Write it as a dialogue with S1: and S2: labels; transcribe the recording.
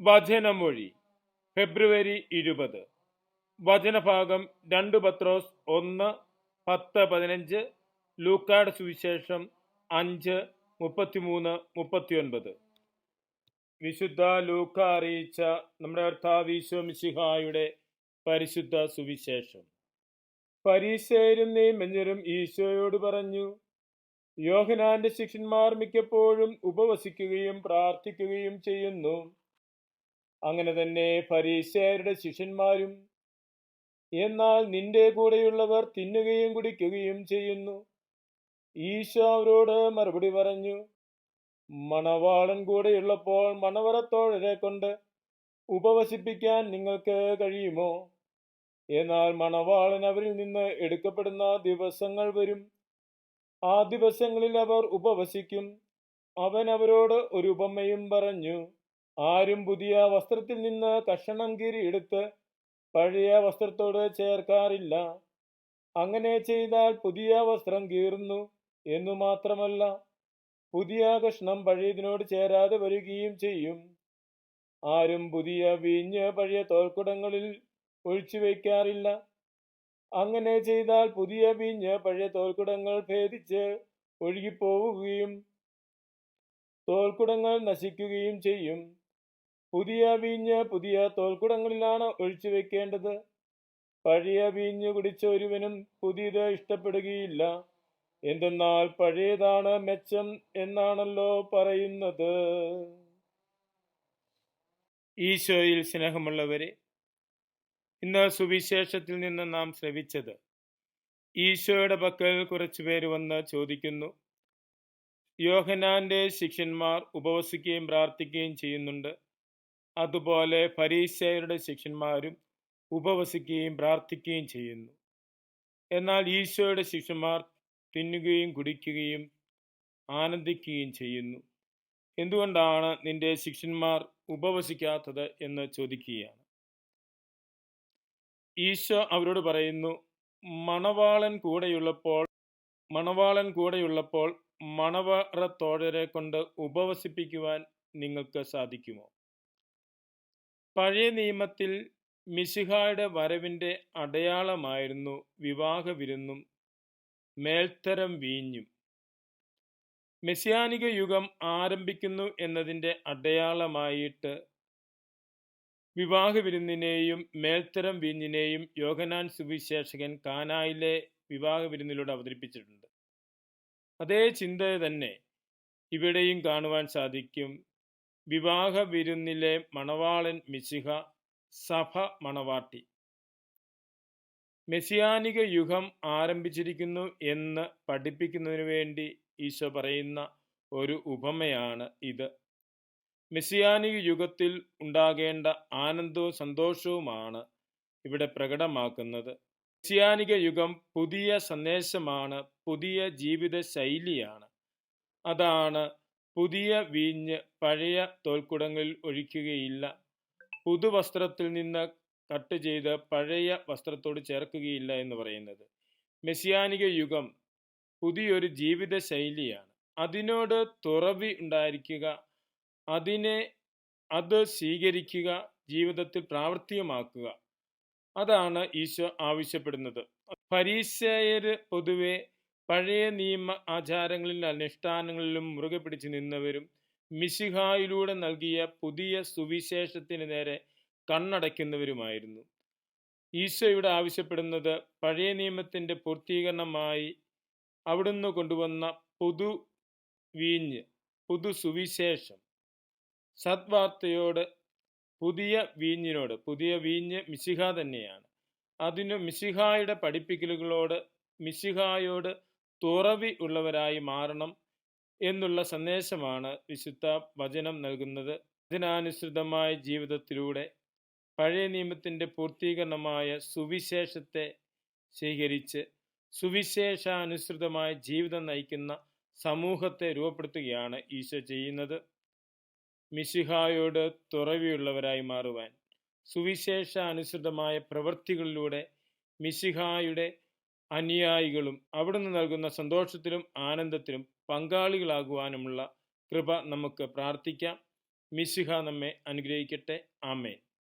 S1: വചനമൊഴി. ഫെബ്രുവരി ഇരുപത്. വചനഭാഗം രണ്ട് പത്രോസ് ഒന്ന് പത്ത് പതിനഞ്ച് ലൂക്കാട് സുവിശേഷം അഞ്ച് മുപ്പത്തിമൂന്ന് മുപ്പത്തിയൊൻപത്. വിശുദ്ധ ലൂക്ക അറിയിച്ച നമ്മുടെ അർത്ഥാവിശ്വമിശിഹായുടെ മിശിഹായുടെ പരിശുദ്ധ സുവിശേഷം. പരീശേരും നിയമജ്ഞരും ഈശോയോട് പറഞ്ഞു യോഹനാന്റെ ശിഷ്യന്മാർ മിക്കപ്പോഴും ഉപവസിക്കുകയും പ്രാർത്ഥിക്കുകയും ചെയ്യുന്നു. അങ്ങനെ തന്നെ പരീശേരുടെ ശിഷ്യന്മാരും എന്നാൽ നിന്റെ കൂടെയുള്ളവർ തിന്നുകയും കുടിക്കുകയും ചെയ്യുന്നു. ഈശോ അവരോട് മറുപടി പറഞ്ഞു മണവാളൻ കൂടെയുള്ളപ്പോൾ മണവറത്തോഴരെ കൊണ്ട് ഉപവസിപ്പിക്കാൻ നിങ്ങൾക്ക് കഴിയുമോ? എന്നാൽ മണവാളൻ അവരിൽ നിന്ന് എടുക്കപ്പെടുന്ന ദിവസങ്ങൾ വരും. ആ ദിവസങ്ങളിൽ അവർ ഉപവസിക്കും. അവൻ അവരോട് ഒരു ഉപമയും പറഞ്ഞു ആരും പുതിയ വസ്ത്രത്തിൽ നിന്ന് കഷണം കീറി എടുത്ത് പഴയ വസ്ത്രത്തോട് ചേർക്കാറില്ല. അങ്ങനെ ചെയ്താൽ പുതിയ വസ്ത്രം കീറുന്നു എന്നു മാത്രമല്ല പുതിയ കഷ്ണം പഴയതിനോട് ചേരാതെ വരികയും ചെയ്യും. ആരും പുതിയ വീഞ്ഞ് പഴയ തോൽക്കുടങ്ങളിൽ ഒഴിച്ചു വയ്ക്കാറില്ല. അങ്ങനെ ചെയ്താൽ പുതിയ വീഞ്ഞ് പഴയ തോൽക്കുടങ്ങൾ ഭേദിച്ച് ഒഴുകിപ്പോവുകയും തോൽക്കുടങ്ങൾ നശിക്കുകയും ചെയ്യും. പുതിയ വീഞ്ഞ് പുതിയ തോൽക്കുടങ്ങളിലാണ് ഒഴിച്ചു വെക്കേണ്ടത്. പഴയ വീഞ്ഞ് കുടിച്ച ഒരുവനും പുതിയത് ഇഷ്ടപ്പെടുകയില്ല. എന്തെന്നാൽ പഴയതാണ് മെച്ചം എന്നാണല്ലോ പറയുന്നത്. ഈശോയിൽ സ്നേഹമുള്ളവരെ ഇന്ന് സുവിശേഷത്തിൽ നിന്ന് നാം ശ്രവിച്ചത് ഈശോയുടെ പക്കൽ കുറച്ചു പേര് വന്ന് ചോദിക്കുന്നു. യോഹനാന്റെ ശിഷ്യന്മാർ ഉപവസിക്കുകയും പ്രാർത്ഥിക്കുകയും ചെയ്യുന്നുണ്ട്. അതുപോലെ പരീശയരുടെ ശിഷ്യന്മാരും ഉപവസിക്കുകയും പ്രാർത്ഥിക്കുകയും ചെയ്യുന്നു. എന്നാൽ ഈശോയുടെ ശിഷ്യന്മാർ തിന്നുകയും കുടിക്കുകയും ആനന്ദിക്കുകയും ചെയ്യുന്നു. എന്തുകൊണ്ടാണ് നിന്റെ ശിഷ്യന്മാർ ഉപവസിക്കാത്തത് എന്ന് ചോദിക്കുകയാണ്. ഈശോ അവരോട് പറയുന്നു മണവാളൻ കൂടെയുള്ളപ്പോൾ മണവാളൻ കൂടെയുള്ളപ്പോൾ മണവറത്തോഴരെ കൊണ്ട് ഉപവസിപ്പിക്കുവാൻ നിങ്ങൾക്ക് സാധിക്കുമോ? പഴയ നിയമത്തിൽ മിശിഹായുടെ വരവിന്റെ അടയാളമായിരുന്നു വിവാഹ വിരുന്നും മേൽത്തരം വീഞ്ഞും. മെസ്സിയാനിക യുഗം ആരംഭിക്കുന്നു എന്നതിന്റെ അടയാളമായിട്ട് വിവാഹ വിരുന്നിനെയും മേൽത്തരം വീഞ്ഞിനെയും യോഗനാൻ സുവിശേഷകൻ കാനായിലെ വിവാഹ വിരുന്നിലൂടെ അവതരിപ്പിച്ചിട്ടുണ്ട്. അതേ ചിന്ത തന്നെ ഇവിടെയും കാണുവാൻ സാധിക്കും. വിവാഹ വിരുന്നിലെ മണവാളൻ മിശിഹ സഭ മണവാട്ടി. മെസ്സിയാനിക യുഗം ആരംഭിച്ചിരിക്കുന്നു എന്ന് പഠിപ്പിക്കുന്നതിനു വേണ്ടി ഈശോ പറയുന്ന ഒരു ഉപമയാണ് ഇത്. മെസ്സിയാനിക യുഗത്തിൽ ഉണ്ടാകേണ്ട ആനന്ദവും സന്തോഷവുമാണ് ഇവിടെ പ്രകടമാക്കുന്നത്. മെസ്സിയാനിക യുഗം പുതിയ സന്ദേശമാണ് പുതിയ ജീവിത ശൈലിയാണ് അതാണ് പുതിയ വീഞ്ഞ് പഴയ തോൽക്കുടങ്ങളിൽ ഒഴിക്കുകയില്ല. പുതുവസ്ത്രത്തിൽ നിന്ന് കട്ട് ചെയ്ത് പഴയ വസ്ത്രത്തോട് ചേർക്കുകയില്ല എന്ന് പറയുന്നത്. മെസ്സിയാനിക യുഗം പുതിയൊരു ജീവിത ശൈലിയാണ് അതിനോട് തുറവി ഉണ്ടായിരിക്കുക അതിനെ അത് സ്വീകരിക്കുക ജീവിതത്തിൽ പ്രാവർത്തികമാക്കുക. അതാണ് ഈശോ ആവശ്യപ്പെടുന്നത്. പരീക്ഷയര് പൊതുവെ പഴയ നിയമ ആചാരങ്ങളിലും അനുഷ്ഠാനങ്ങളിലും മുറുകെ പിടിച്ചു നിന്നവരും മിശിഹായിലൂടെ നൽകിയ പുതിയ സുവിശേഷത്തിന് നേരെ കണ്ണടയ്ക്കുന്നവരുമായിരുന്നു. ഈശോ ഇവിടെ ആവശ്യപ്പെടുന്നത് പഴയ നിയമത്തിന്റെ പൂർത്തീകരണമായി അവിടുന്ന് കൊണ്ടുവന്ന പുതു വീഞ്ഞ് പുതു സുവിശേഷം. സദ്വാർത്തയോട് പുതിയ വീഞ്ഞിനോട് പുതിയ വീഞ്ഞ് മിശിഹ തന്നെയാണ്. അതിനു മിശിഹായുടെ പഠിപ്പിക്കലുകളോട് മിശിഹായോട് തുറവി ഉള്ളവരായി മാറണം എന്നുള്ള സന്ദേശമാണ് വിശുദ്ധ വചനം നൽകുന്നത്. ഇതിനനുസൃതമായ ജീവിതത്തിലൂടെ പഴയ നിയമത്തിന്റെ പൂർത്തീകരണമായ സുവിശേഷത്തെ സ്വീകരിച്ച് സുവിശേഷാനുസൃതമായ ജീവിതം നയിക്കുന്ന സമൂഹത്തെ രൂപപ്പെടുത്തുകയാണ് ഈശോ ചെയ്യുന്നത്. മിശിഹായോട് തുറവിയുള്ളവരായി മാറുവാൻ സുവിശേഷാനുസൃതമായ പ്രവൃത്തികളിലൂടെ മിശിഹായുടെ അനുയായികളും അവിടുന്ന് നൽകുന്ന സന്തോഷത്തിലും ആനന്ദത്തിലും പങ്കാളികളാകുവാനുമുള്ള കൃപ നമുക്ക് പ്രാർത്ഥിക്കാം. മിശിഹ നമ്മെ അനുഗ്രഹിക്കട്ടെ. ആമേൻ.